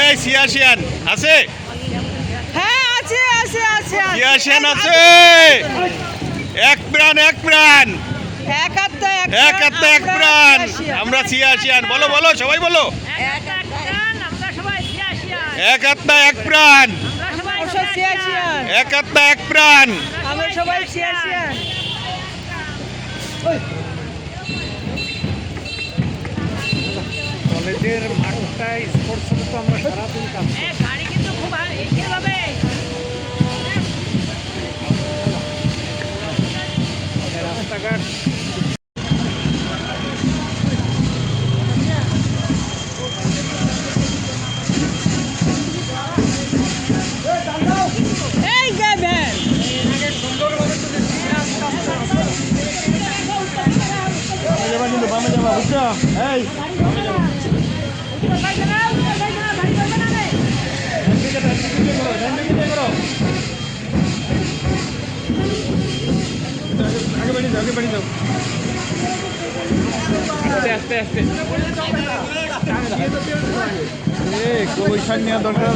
এই, সিয়াশিয়ান আছে হ্যাঁ আছে আছে আছে। সিয়াশিয়ান আছে এক প্রাণ এক প্রাণ এক আত্মা এক প্রাণ আমরা সিয়াশিয়ান বলো বলো সবাই বলো এক আত্মা এক প্রাণ এক আত্মা এক প্রাণ আমরা সবাই সিয়াসিয়ান কলেজের মাঠটা স্পোর্টস তো আমরা সারাদিন কাজ আস্তে আস্তে আস্তে। কমিশন নেওয়া দরকার।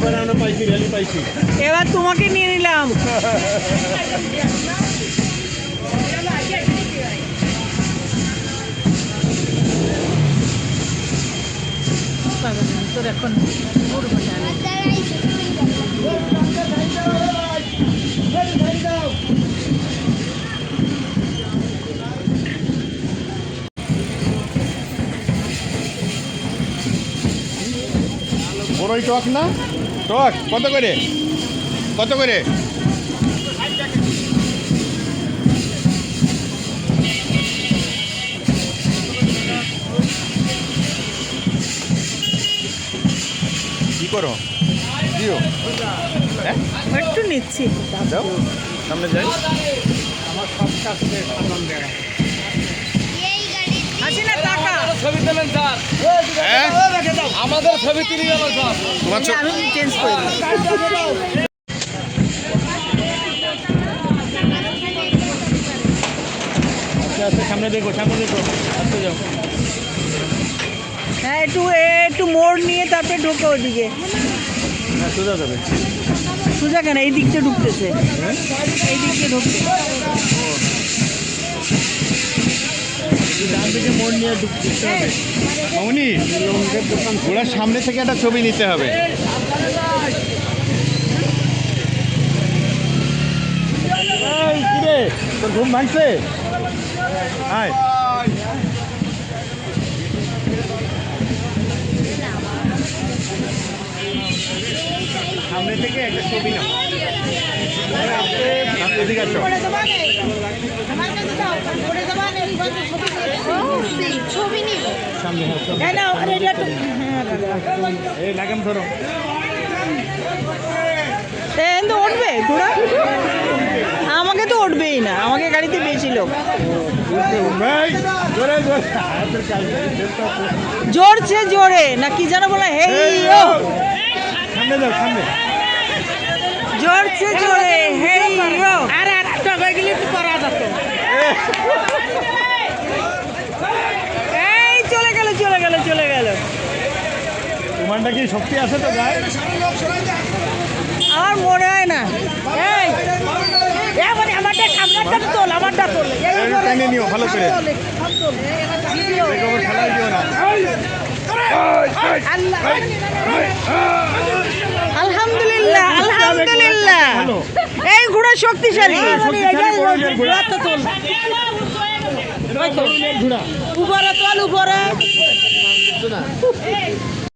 এবার আমরা পাইছি র্যালি পাইছি। এবার তোমাকে নিয়ে নিলাম। তোর এখন বড়ই টক না? টক কত করে? কত করে? কি করো? দিও। হ্যাঁ? একটু নিচ্ছি। দাও। সামনে যাই। আমার সব কাছে সম্মান আমাদের ছবি তুলি আমার সব। আমি চেঞ্জ করে আস্তে আস্তে সামনে দেখো সামনে দেখো। আস্তে যাও। হ্যাঁ একটু একটু মোড় নিয়ে তারপরে ঢোকে ওদিকে। হ্যাঁ সোজা যাবে। সোজা কেন? এই দিকটা ঢুকতেছে। এই দিকটা ঢুকছে ডান দিকে মোড় নিয়ে ঢুকতে হবে মামুনি ওরা সামনে থেকে একটা ছবি নিতে হবে কিরে তোর ঘুম ভাঙছে আয় সামনে থেকে একটা ছবি নাও এদিকে আসো ছবি নিব সামনে হ্যাঁ, সামনে। এই নাও, আরে এটা একটু- এই লাগাম ধরো এ, কিন্তু উঠবে আমাকে তো উঠবেই না আমাকে গাড়িতে বেশি লোক। জোরছে জোরে না কি যেন বলে হেই ও জোরছে জোরে হেই ও আরে একটা হয়ে গেলে একটু করা যেত এই চলে গেল চলে গেল চলে গেল তোমারটা কি শক্তি আছে তো গায়ে আমার মনে হয় না এই মানে আমারটা সামনেটা তোল আমারটা তোল এই টেনে নিও ভালো করে তোল, সব তোল। ভিডিও। একেবারে খেলায় দিও না আলহামদুলিল্লাহ আলহামদুলিল্লাহ এই ঘোড়া শক্তিশালী উপরে তোল উপরে